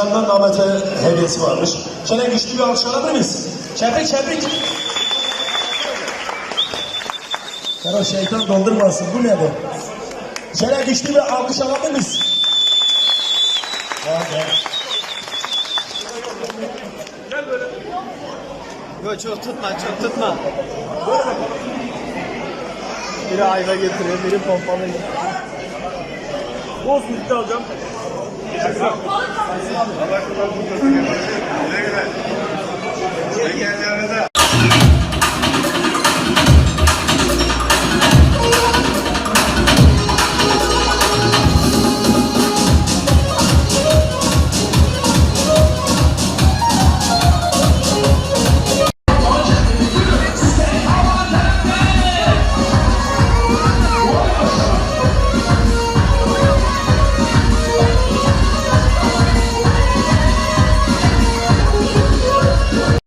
Başkan'dan Ahmet'e hediyesi varmış. Şöyle güçlü bir alkış alabilir miyiz? Çevrik. Ya o şeytan doldurmasın. Bu ne bu? Şöyle güçlü bir alkış alabilir miyiz? Vay be. Yok çok tutma çok tutma. Biri ayva getiriyor, biri pompalı getiriyor. Boz müzik alacağım. Allah kulak